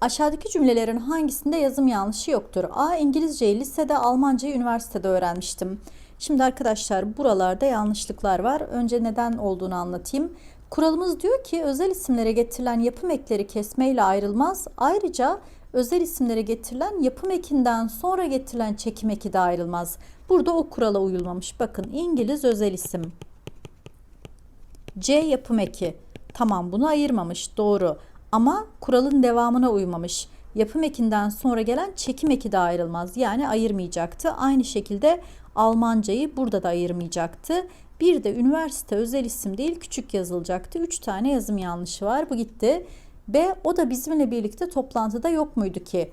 Aşağıdaki cümlelerin hangisinde yazım yanlışı yoktur? A. İngilizceyi lisede, Almancayı üniversitede öğrenmiştim. Şimdi arkadaşlar buralarda yanlışlıklar var. Önce neden olduğunu anlatayım. Kuralımız diyor ki özel isimlere getirilen yapım ekleri kesmeyle ayrılmaz. Ayrıca özel isimlere getirilen yapım ekinden sonra getirilen çekim eki de ayrılmaz. Burada o kurala uyulmamış. Bakın İngiliz özel isim. C yapım eki. Tamam bunu ayırmamış doğru. Ama kuralın devamına uymamış. Yapım ekinden sonra gelen çekim eki de ayrılmaz. Yani ayırmayacaktı. Aynı şekilde Almancayı burada da ayırmayacaktı. Bir de üniversite özel isim değil küçük yazılacaktı. Üç tane yazım yanlışı var. Bu gitti. B o da bizimle birlikte toplantıda yok muydu ki?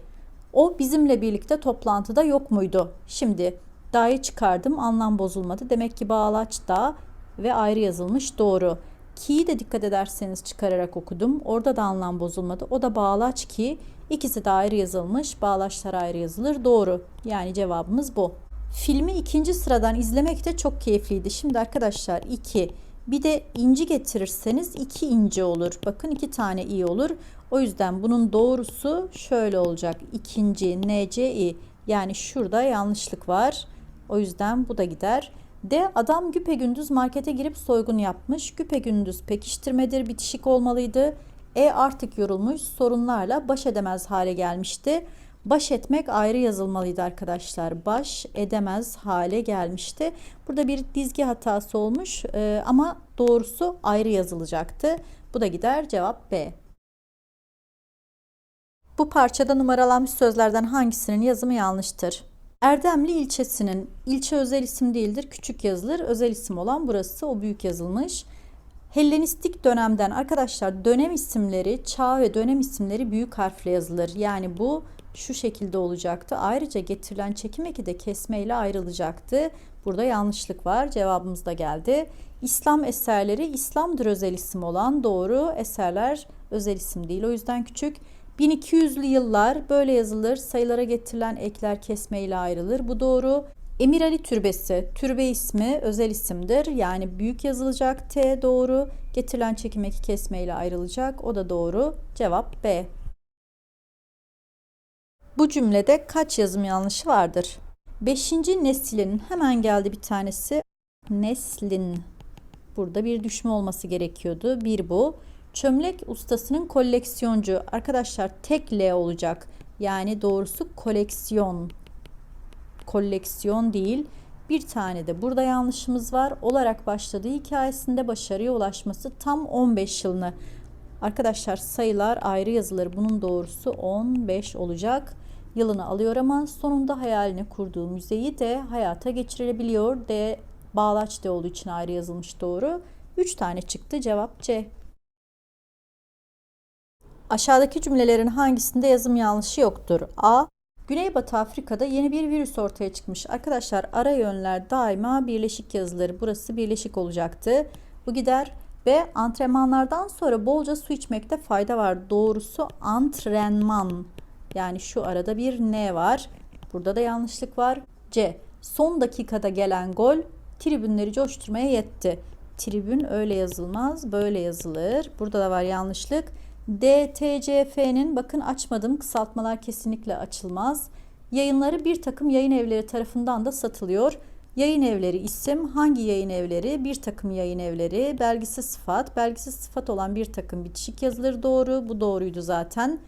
O bizimle birlikte toplantıda yok muydu? Şimdi da'yı çıkardım anlam bozulmadı. Demek ki bağlaç da ve ayrı yazılmış doğru. Ki'yi de dikkat ederseniz çıkararak okudum. Orada da anlam bozulmadı. O da bağlaç ki. İkisi de ayrı yazılmış. Bağlaçlar ayrı yazılır. Doğru. Yani cevabımız bu. Filmi ikinci sıradan izlemek de çok keyifliydi. Şimdi arkadaşlar iki. Bir de inci getirirseniz iki inci olur. Bakın iki tane i olur. O yüzden bunun doğrusu şöyle olacak. İkinci NCI. Yani şurada yanlışlık var. O yüzden bu da gider. D. Adam güpegündüz markete girip soygun yapmış. Güpegündüz pekiştirmedir, bitişik olmalıydı. E artık yorulmuş, sorunlarla baş edemez hale gelmişti. Baş etmek ayrı yazılmalıydı arkadaşlar. Baş edemez hale gelmişti. Burada bir dizgi hatası olmuş e, ama doğrusu ayrı yazılacaktı. Bu da gider cevap B. Bu parçada numaralanmış sözlerden hangisinin yazımı yanlıştır? Erdemli ilçesinin ilçe özel isim değildir, küçük yazılır. Özel isim olan burası, o büyük yazılmış. Hellenistik dönemden arkadaşlar dönem isimleri, çağ ve dönem isimleri büyük harfle yazılır. Yani bu şu şekilde olacaktı. Ayrıca getirilen çekim eki de kesme ile ayrılacaktı. Burada yanlışlık var. Cevabımız da geldi. İslam eserleri İslam'dır özel isim olan doğru eserler özel isim değil. O yüzden küçük. 1200'lü yıllar böyle yazılır. Sayılara getirilen ekler kesme ile ayrılır. Bu doğru. Emir Ali Türbesi, türbe ismi özel isimdir. Yani büyük yazılacak T doğru. Getirilen çekim eki kesme ile ayrılacak. O da doğru. Cevap B. Bu cümlede kaç yazım yanlışı vardır? Beşinci neslin hemen geldi bir tanesi. Neslin. Burada bir düşme olması gerekiyordu. Bir bu. Çömlek ustasının koleksiyoncu. Arkadaşlar tek L olacak. Yani doğrusu koleksiyon. Koleksiyon değil. Bir tane de burada yanlışımız var. Olarak başladığı hikayesinde başarıya ulaşması tam 15 yılını. Arkadaşlar sayılar ayrı yazılır. Bunun doğrusu 15 olacak. Yılını alıyor ama sonunda hayalini kurduğu müzeyi de hayata geçirebiliyor. D bağlaç D olduğu için ayrı yazılmış doğru. 3 tane çıktı. Cevap C. Aşağıdaki cümlelerin hangisinde yazım yanlışı yoktur? A. Güneybatı Afrika'da yeni bir virüs ortaya çıkmış. Arkadaşlar ara yönler daima birleşik yazılır. Burası birleşik olacaktı. Bu gider. B. Antrenmanlardan sonra bolca su içmekte fayda var. Doğrusu antrenman. Yani şu arada bir N var. Burada da yanlışlık var. C. Son dakikada gelen gol tribünleri coşturmaya yetti. Tribün öyle yazılmaz, böyle yazılır. Burada da var yanlışlık. DTCF'nin bakın açmadım kısaltmalar kesinlikle açılmaz. Yayınları bir takım yayın evleri tarafından da satılıyor. Yayın evleri isim, hangi yayın evleri? Bir takım yayın evleri, belgisi sıfat, belgisi sıfat olan bir takım bitişik yazılır doğru. Bu doğruydu zaten.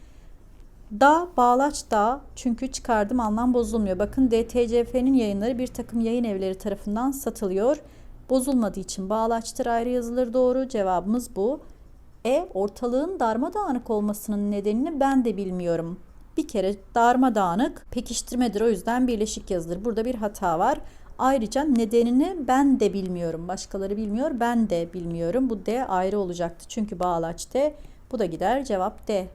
Da bağlaç da çünkü çıkardım anlam bozulmuyor. Bakın DTCF'nin yayınları bir takım yayın evleri tarafından satılıyor. Bozulmadığı için bağlaçtır ayrı yazılır doğru. Cevabımız bu. E ortalığın darmadağınık olmasının nedenini ben de bilmiyorum. Bir kere darmadağınık pekiştirmedir o yüzden birleşik yazılır. Burada bir hata var. Ayrıca nedenini ben de bilmiyorum. Başkaları bilmiyor ben de bilmiyorum. Bu D ayrı olacaktı çünkü bağlaç D. Bu da gider cevap D.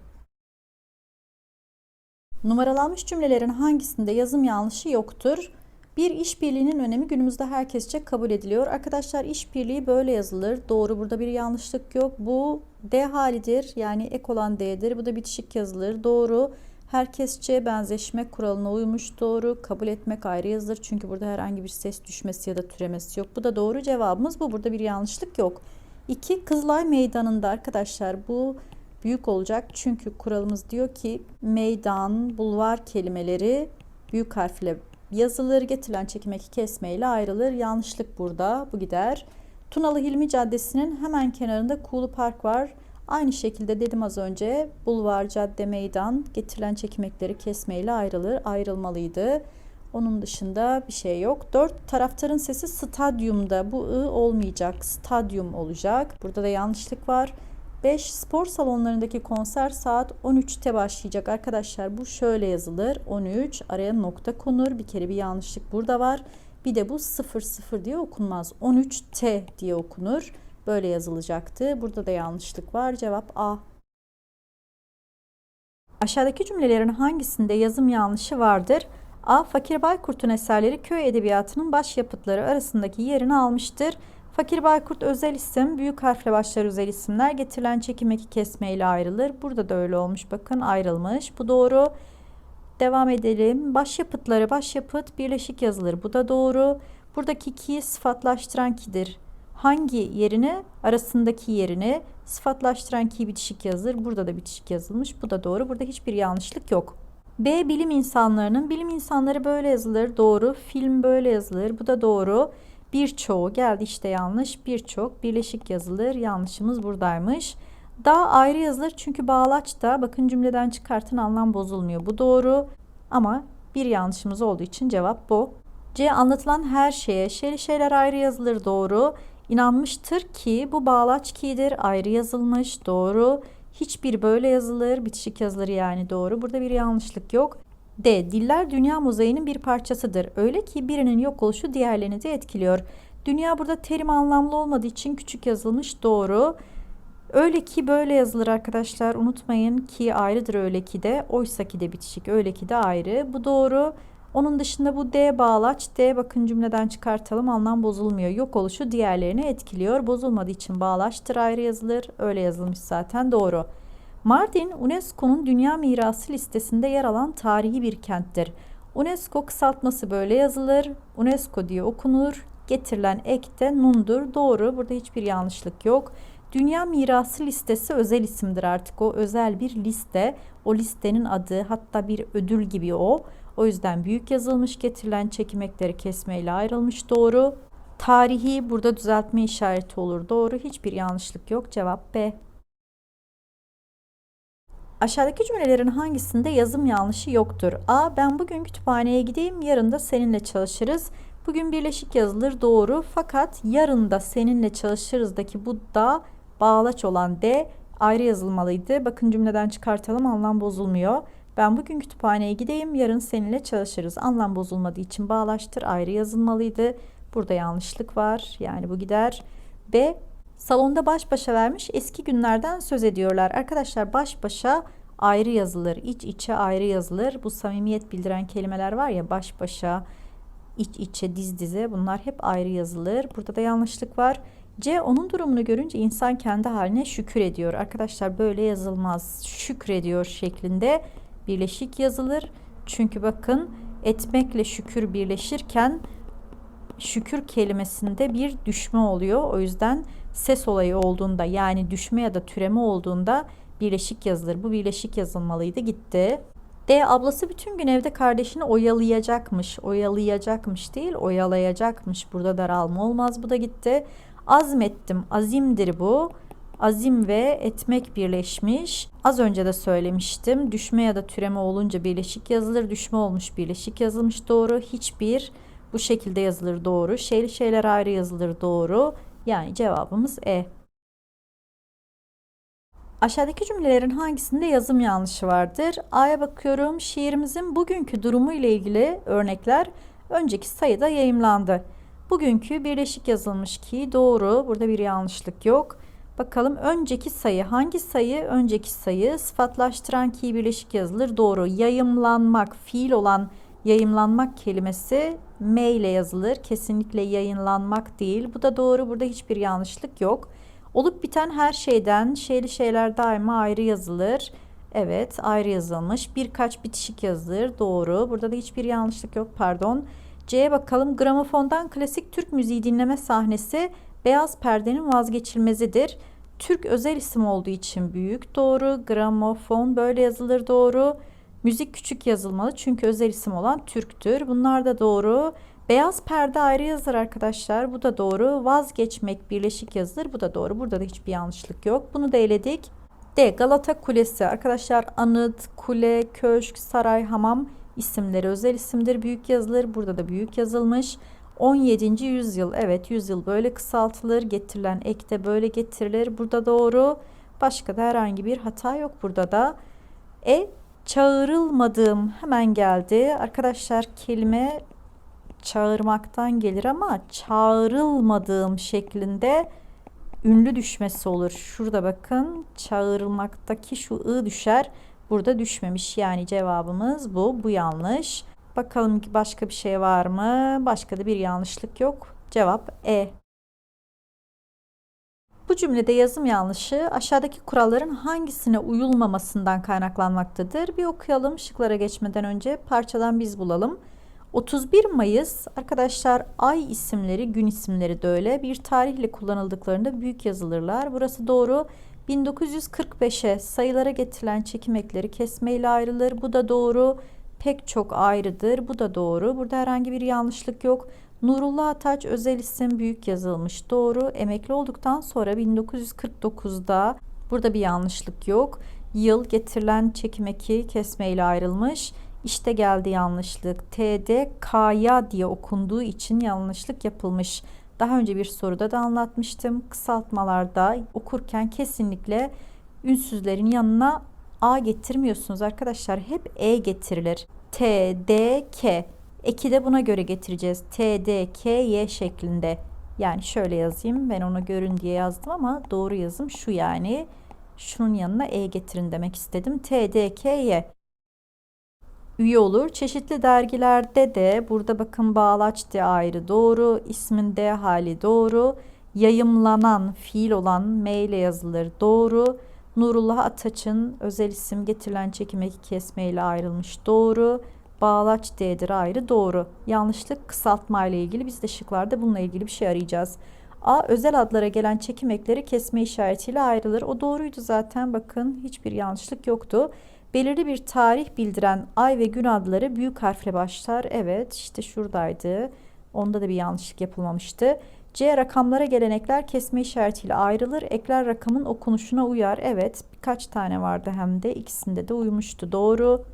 Numaralanmış cümlelerin hangisinde yazım yanlışı yoktur? Bir işbirliğinin önemi günümüzde herkesçe kabul ediliyor. Arkadaşlar işbirliği böyle yazılır. Doğru burada bir yanlışlık yok. Bu D halidir. Yani ek olan D'dir. Bu da bitişik yazılır. Doğru. Herkesçe benzeşme kuralına uymuş doğru. Kabul etmek ayrı yazılır. Çünkü burada herhangi bir ses düşmesi ya da türemesi yok. Bu da doğru cevabımız bu. Burada bir yanlışlık yok. 2. Kızılay Meydanı'nda arkadaşlar bu büyük olacak. Çünkü kuralımız diyor ki meydan, bulvar kelimeleri büyük harfle yazılır. Getirilen çekim eki kesmeyle ayrılır. Yanlışlık burada. Bu gider. Tunalı Hilmi Caddesi'nin hemen kenarında Kuğulu Park var. Aynı şekilde dedim az önce bulvar, cadde, meydan getirilen çekim ekleri kesmeyle ayrılır. Ayrılmalıydı. Onun dışında bir şey yok. Dört taraftarın sesi stadyumda. Bu ı olmayacak. Stadyum olacak. Burada da yanlışlık var. 5 spor salonlarındaki konser saat 13'te başlayacak arkadaşlar. Bu şöyle yazılır. 13 araya nokta konur. Bir kere bir yanlışlık burada var. Bir de bu 00 diye okunmaz. 13T diye okunur. Böyle yazılacaktı. Burada da yanlışlık var. Cevap A. Aşağıdaki cümlelerin hangisinde yazım yanlışı vardır? A. Fakir Baykurt'un eserleri köy edebiyatının başyapıtları arasındaki yerini almıştır. Fakir Baykurt özel isim, büyük harfle başlar özel isimler getirilen çekim eki kesmeyle ayrılır. Burada da öyle olmuş bakın ayrılmış. Bu doğru. Devam edelim. Başyapıtları başyapıt birleşik yazılır. Bu da doğru. Buradaki ki sıfatlaştıran kidir. Hangi yerini? Arasındaki yerini sıfatlaştıran ki bitişik yazılır. Burada da bitişik yazılmış. Bu da doğru. Burada hiçbir yanlışlık yok. B bilim insanlarının bilim insanları böyle yazılır. Doğru. Film böyle yazılır. Bu da doğru. Birçoğu geldi işte yanlış. Birçok birleşik yazılır. Yanlışımız buradaymış. Daha ayrı yazılır çünkü bağlaç da bakın cümleden çıkartın anlam bozulmuyor. Bu doğru ama bir yanlışımız olduğu için cevap bu. C anlatılan her şeye şeyli şeyler ayrı yazılır doğru. İnanmıştır ki bu bağlaç ki'dir ayrı yazılmış doğru. Hiçbir böyle yazılır bitişik yazılır yani doğru. Burada bir yanlışlık yok. D. Diller dünya mozaiğinin bir parçasıdır. Öyle ki birinin yok oluşu diğerlerini de etkiliyor. Dünya burada terim anlamlı olmadığı için küçük yazılmış doğru. Öyle ki böyle yazılır arkadaşlar. Unutmayın ki ayrıdır öyle ki de. Oysa ki de bitişik. Öyle ki de ayrı. Bu doğru. Onun dışında bu D bağlaç. D bakın cümleden çıkartalım. Anlam bozulmuyor. Yok oluşu diğerlerini etkiliyor. Bozulmadığı için bağlaçtır ayrı yazılır. Öyle yazılmış zaten doğru. Mardin UNESCO'nun Dünya Mirası listesinde yer alan tarihi bir kenttir. UNESCO kısaltması böyle yazılır. UNESCO diye okunur. Getirilen ek de nundur. Doğru. Burada hiçbir yanlışlık yok. Dünya Mirası listesi özel isimdir artık o özel bir liste. O listenin adı hatta bir ödül gibi o. O yüzden büyük yazılmış getirilen çekim ekleri kesmeyle ayrılmış doğru. Tarihi burada düzeltme işareti olur doğru. Hiçbir yanlışlık yok. Cevap B. Aşağıdaki cümlelerin hangisinde yazım yanlışı yoktur? A. Ben bugün kütüphaneye gideyim, yarın da seninle çalışırız. Bugün birleşik yazılır doğru fakat yarın da seninle çalışırızdaki bu da bağlaç olan D ayrı yazılmalıydı. Bakın cümleden çıkartalım anlam bozulmuyor. Ben bugün kütüphaneye gideyim, yarın seninle çalışırız. Anlam bozulmadığı için bağlaçtır ayrı yazılmalıydı. Burada yanlışlık var. Yani bu gider. B. Salonda baş başa vermiş eski günlerden söz ediyorlar. Arkadaşlar baş başa ayrı yazılır. iç içe ayrı yazılır. Bu samimiyet bildiren kelimeler var ya baş başa, iç içe, diz dize bunlar hep ayrı yazılır. Burada da yanlışlık var. C onun durumunu görünce insan kendi haline şükür ediyor. Arkadaşlar böyle yazılmaz. Şükrediyor şeklinde birleşik yazılır. Çünkü bakın etmekle şükür birleşirken şükür kelimesinde bir düşme oluyor. O yüzden ses olayı olduğunda yani düşme ya da türeme olduğunda birleşik yazılır. Bu birleşik yazılmalıydı gitti. D ablası bütün gün evde kardeşini oyalayacakmış. Oyalayacakmış değil oyalayacakmış. Burada daralma olmaz bu da gitti. Azmettim azimdir bu. Azim ve etmek birleşmiş. Az önce de söylemiştim. Düşme ya da türeme olunca birleşik yazılır. Düşme olmuş birleşik yazılmış doğru. Hiçbir bu şekilde yazılır doğru. Şeyli şeyler ayrı yazılır doğru. Yani cevabımız E. Aşağıdaki cümlelerin hangisinde yazım yanlışı vardır? A'ya bakıyorum. Şiirimizin bugünkü durumu ile ilgili örnekler önceki sayıda yayımlandı. Bugünkü birleşik yazılmış ki doğru. Burada bir yanlışlık yok. Bakalım önceki sayı hangi sayı? Önceki sayı sıfatlaştıran ki birleşik yazılır. Doğru. Yayımlanmak, fiil olan yayımlanmak kelimesi M ile yazılır. Kesinlikle yayınlanmak değil. Bu da doğru. Burada hiçbir yanlışlık yok. Olup biten her şeyden şeyli şeyler daima ayrı yazılır. Evet ayrı yazılmış. Birkaç bitişik yazılır. Doğru. Burada da hiçbir yanlışlık yok. Pardon. C'ye bakalım. Gramofondan klasik Türk müziği dinleme sahnesi beyaz perdenin vazgeçilmezidir. Türk özel isim olduğu için büyük doğru. Gramofon böyle yazılır doğru. Müzik küçük yazılmalı çünkü özel isim olan Türktür. Bunlar da doğru. Beyaz perde ayrı yazılır arkadaşlar. Bu da doğru. Vazgeçmek birleşik yazılır. Bu da doğru. Burada da hiçbir yanlışlık yok. Bunu da eledik. D. Galata Kulesi. Arkadaşlar anıt, kule, köşk, saray, hamam isimleri özel isimdir. Büyük yazılır. Burada da büyük yazılmış. 17. yüzyıl. Evet yüzyıl böyle kısaltılır. Getirilen ek de böyle getirilir. Burada doğru. Başka da herhangi bir hata yok burada da. E çağırılmadığım hemen geldi. Arkadaşlar kelime çağırmaktan gelir ama çağrılmadığım şeklinde ünlü düşmesi olur. Şurada bakın çağrılmaktaki şu ı düşer. Burada düşmemiş. Yani cevabımız bu. Bu yanlış. Bakalım ki başka bir şey var mı? Başka da bir yanlışlık yok. Cevap E. Bu cümlede yazım yanlışı aşağıdaki kuralların hangisine uyulmamasından kaynaklanmaktadır? Bir okuyalım şıklara geçmeden önce parçadan biz bulalım. 31 Mayıs arkadaşlar ay isimleri, gün isimleri de öyle. Bir tarihle kullanıldıklarında büyük yazılırlar. Burası doğru. 1945'e sayılara getirilen çekim ekleri kesmeyle ayrılır. Bu da doğru. Pek çok ayrıdır. Bu da doğru. Burada herhangi bir yanlışlık yok. Nurullah Ataç özel isim büyük yazılmış. Doğru. Emekli olduktan sonra 1949'da burada bir yanlışlık yok. Yıl getirilen çekim eki kesmeyle ayrılmış. İşte geldi yanlışlık. T'de K'ya diye okunduğu için yanlışlık yapılmış. Daha önce bir soruda da anlatmıştım. Kısaltmalarda okurken kesinlikle ünsüzlerin yanına A getirmiyorsunuz arkadaşlar. Hep E getirilir. T, D, K. Eki de buna göre getireceğiz. T, D, K, Y şeklinde. Yani şöyle yazayım. Ben onu görün diye yazdım ama doğru yazım şu yani. Şunun yanına E getirin demek istedim. T, D, K, Y üye olur. Çeşitli dergilerde de burada bakın bağlaç de ayrı doğru, ismin de hali doğru, yayımlanan fiil olan M ile yazılır doğru. Nurullah Ataç'ın özel isim getirilen çekim eki kesme ile ayrılmış doğru. Bağlaç D'dir ayrı doğru. Yanlışlık kısaltma ile ilgili biz de şıklarda bununla ilgili bir şey arayacağız. A özel adlara gelen çekim ekleri kesme işaretiyle ayrılır. O doğruydu zaten bakın hiçbir yanlışlık yoktu. Belirli bir tarih bildiren ay ve gün adları büyük harfle başlar. Evet işte şuradaydı. Onda da bir yanlışlık yapılmamıştı. C rakamlara gelenekler kesme işaretiyle ayrılır. Ekler rakamın okunuşuna uyar. Evet birkaç tane vardı hem de ikisinde de uymuştu. Doğru.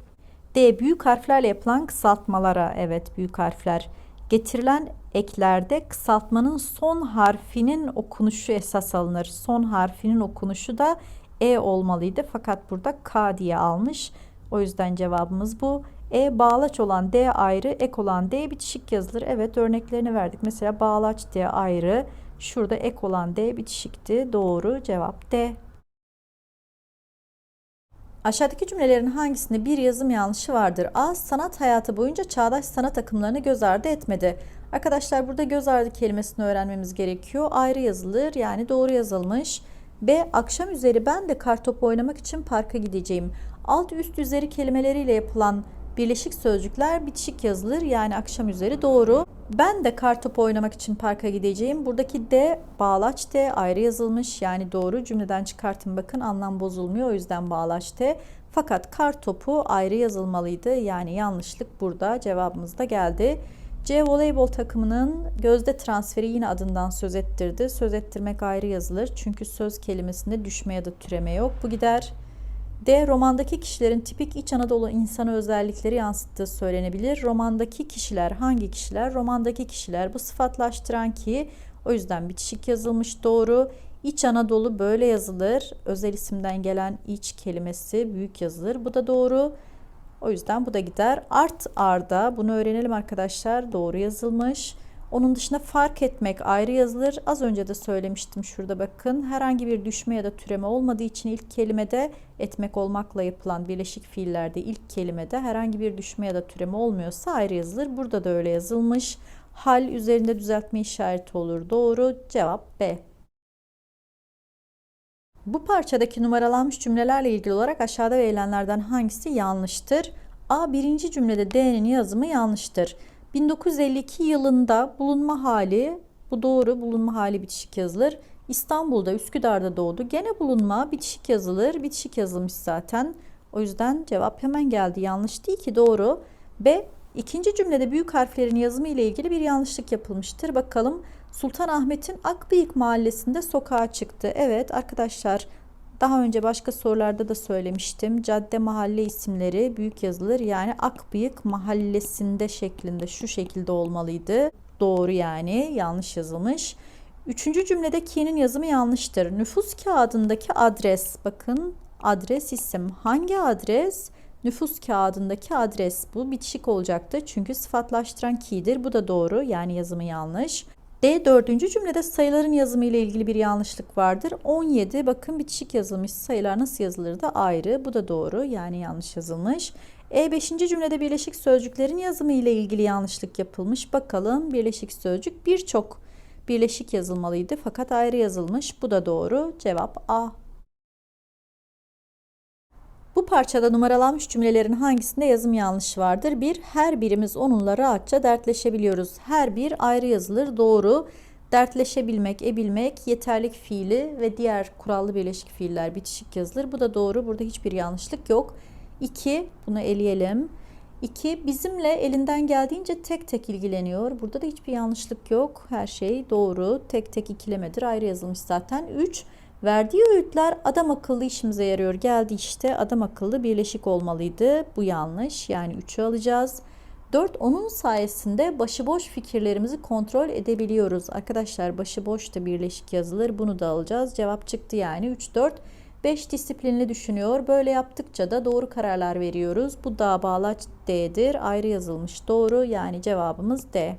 D büyük harflerle yapılan kısaltmalara. Evet büyük harfler. Getirilen eklerde kısaltmanın son harfinin okunuşu esas alınır. Son harfinin okunuşu da e olmalıydı fakat burada K diye almış. O yüzden cevabımız bu. E bağlaç olan D ayrı, ek olan D bitişik yazılır. Evet örneklerini verdik. Mesela bağlaç D ayrı. Şurada ek olan D bitişikti. Doğru cevap D. Aşağıdaki cümlelerin hangisinde bir yazım yanlışı vardır? A. Sanat hayatı boyunca çağdaş sanat akımlarını göz ardı etmedi. Arkadaşlar burada göz ardı kelimesini öğrenmemiz gerekiyor. Ayrı yazılır yani doğru yazılmış. B. Akşam üzeri ben de kartopu oynamak için parka gideceğim. Alt üst üzeri kelimeleriyle yapılan birleşik sözcükler bitişik yazılır. Yani akşam üzeri doğru. Ben de kartopu oynamak için parka gideceğim. Buradaki D bağlaç D ayrı yazılmış. Yani doğru cümleden çıkartın bakın anlam bozulmuyor. O yüzden bağlaç D. Fakat kartopu ayrı yazılmalıydı. Yani yanlışlık burada cevabımız da geldi. C voleybol takımının gözde transferi yine adından söz ettirdi. Söz ettirmek ayrı yazılır. Çünkü söz kelimesinde düşme ya da türeme yok. Bu gider. D. Romandaki kişilerin tipik İç Anadolu insanı özellikleri yansıttığı söylenebilir. Romandaki kişiler hangi kişiler? Romandaki kişiler bu sıfatlaştıran ki o yüzden bitişik yazılmış doğru. İç Anadolu böyle yazılır. Özel isimden gelen iç kelimesi büyük yazılır. Bu da doğru. O yüzden bu da gider. Art arda bunu öğrenelim arkadaşlar. Doğru yazılmış. Onun dışında fark etmek ayrı yazılır. Az önce de söylemiştim şurada bakın. Herhangi bir düşme ya da türeme olmadığı için ilk kelimede etmek olmakla yapılan birleşik fiillerde ilk kelimede herhangi bir düşme ya da türeme olmuyorsa ayrı yazılır. Burada da öyle yazılmış. Hal üzerinde düzeltme işareti olur. Doğru. Cevap B. Bu parçadaki numaralanmış cümlelerle ilgili olarak aşağıda verilenlerden hangisi yanlıştır? A. Birinci cümlede D'nin yazımı yanlıştır. 1952 yılında bulunma hali, bu doğru bulunma hali bitişik yazılır. İstanbul'da, Üsküdar'da doğdu. Gene bulunma bitişik yazılır. Bitişik yazılmış zaten. O yüzden cevap hemen geldi. Yanlış değil ki doğru. B. İkinci cümlede büyük harflerin yazımı ile ilgili bir yanlışlık yapılmıştır. Bakalım Sultanahmet'in Akbıyık mahallesinde sokağa çıktı. Evet arkadaşlar daha önce başka sorularda da söylemiştim. Cadde mahalle isimleri büyük yazılır. Yani Akbıyık mahallesinde şeklinde şu şekilde olmalıydı. Doğru yani yanlış yazılmış. Üçüncü cümlede ki'nin yazımı yanlıştır. Nüfus kağıdındaki adres bakın adres isim. Hangi adres? Nüfus kağıdındaki adres bu bitişik olacaktı çünkü sıfatlaştıran ki'dir. Bu da doğru yani yazımı yanlış. D dördüncü cümlede sayıların yazımı ile ilgili bir yanlışlık vardır. 17 bakın bitişik yazılmış sayılar nasıl yazılır da ayrı. Bu da doğru yani yanlış yazılmış. E 5. cümlede birleşik sözcüklerin yazımı ile ilgili yanlışlık yapılmış. Bakalım birleşik sözcük birçok birleşik yazılmalıydı fakat ayrı yazılmış. Bu da doğru. Cevap A. Bu parçada numaralanmış cümlelerin hangisinde yazım yanlışı vardır? Bir, her birimiz onunla rahatça dertleşebiliyoruz. Her bir ayrı yazılır. Doğru. Dertleşebilmek, ebilmek, yeterlik fiili ve diğer kurallı birleşik fiiller bitişik yazılır. Bu da doğru. Burada hiçbir yanlışlık yok. 2, bunu eleyelim. 2, bizimle elinden geldiğince tek tek ilgileniyor. Burada da hiçbir yanlışlık yok. Her şey doğru. Tek tek ikilemedir. Ayrı yazılmış zaten. 3, Verdiği öğütler adam akıllı işimize yarıyor. Geldi işte adam akıllı birleşik olmalıydı. Bu yanlış. Yani 3'ü alacağız. 4. Onun sayesinde başıboş fikirlerimizi kontrol edebiliyoruz. Arkadaşlar başıboş da birleşik yazılır. Bunu da alacağız. Cevap çıktı yani 3 4. 5 disiplinli düşünüyor. Böyle yaptıkça da doğru kararlar veriyoruz. Bu da bağlaç D'dir. Ayrı yazılmış doğru. Yani cevabımız D.